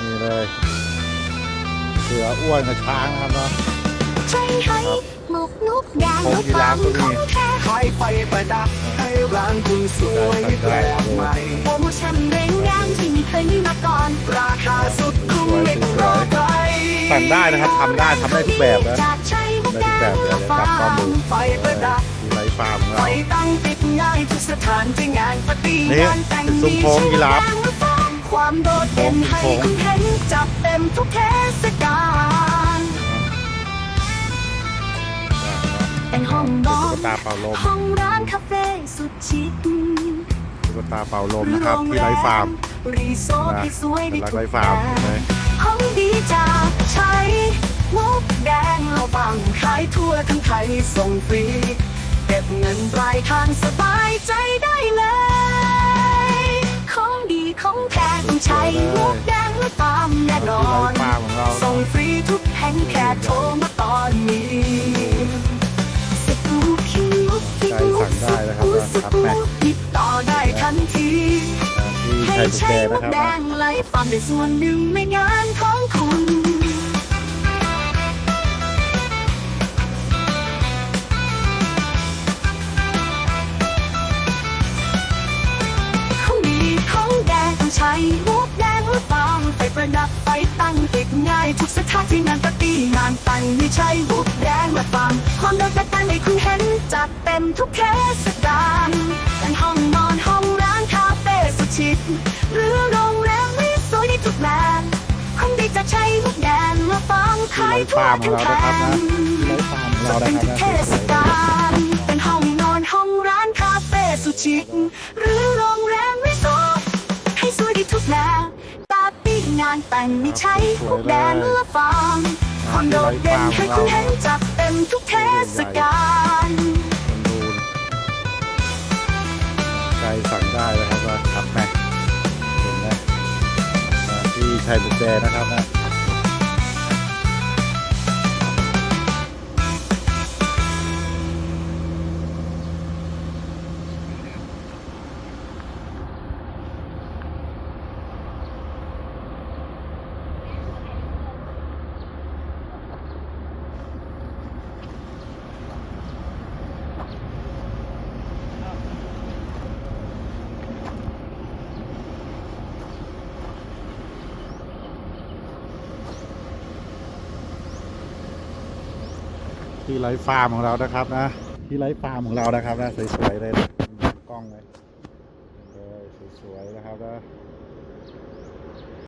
นี่เลยเสืออ้วนกับช้างนะครับเนาะใช่ให้หมกนุกยางผมยีราฟก็มีของแท้ไฟไฟประดับให้ร้านคุณสวยแปลกใหม่ โปรโมชั่นแรงงามที่ไม่เคยมีมาก่อนราคาสุดคุ้มไม่ต้องรอใครสั่งได้นะครับทำได้ทำได้ทุกแบบนะจากใช้มุกได้ทุกยาแบบงเดี๋ยวมาเดี๋ยวฝากจับข้อมูลไฟประดับที่ไรฟาร์มของไฟเรา ตั้งติดง่ายทุกสถานที่งานปาร์ตี้นี่งานแต่งเป็นซุ้มโค้งยีราฟ ความโดดเด่นให้คุณเห็นจับเต็มทุกเทศกาลเป็นห้องนอตุ๊นกตาเป่าลมห้องร้านคาเฟ่สุดชิคตุ๊กตาเป่าลมนะครับที่ไรฟาร์มรีสอร์ทนะที่สวยเป็ได้นทุไรกฟาร์มแบบเลยห้องดีจากใช้มุกแดงเราบังขายทั่วทั้งไทยส่งฟรีเก็บเงินปลายทางสบายใจได้เลย แห่งแค่โทรมาตอนนี้สกูปคิวมุกฟิกมุกสกูสกูปติดต่อได้ทันทีให้ไทยบุกแดใช้มุนะกครับแดงไล่ฟังในส่วนหนึ่งในงานของคุณเขามีของแดงต้องใช้หรือ ฟังไฟประดับไฟตั้งติดง่ายทุกสถานที่งานปาร์ตี้งานแต่งไม่ใช่มุกแดงและฟังความโดดเด่นให้คุณเห็นจัดเต็มทุกเทศกาลเป็นห้องนอนห้องร้านคาเฟ่สุดชิคหรือโรงแรมไม่สวยในทุกแบบคงได้จะใช้มุกแดงมาฟังที่ขายไรทั่วฟาร์มของทั้งเราแผ่นะครับนะนที่ไรฟาร์มของเราเป็นนะคทุรับกเทศกาลาร์ตี้งานแต่งไม่ใช่พวกแดนและฟาร์มความโดดเด่นให้คุณเห็นจับเต็มทุกเทศกาลสมบูรณ์ใจสั่งได้นะครับว่าครับแม่เห็นไหมอ่าที่ไทยบุกแดงนะครับนะ ที่ไลฟ์ฟาร์มของเรานะครับนะ ที่ไลฟ์ฟาร์มของเรานะครับนะสวยๆเลยกล้องเลยเลยสวยๆนะครับนะ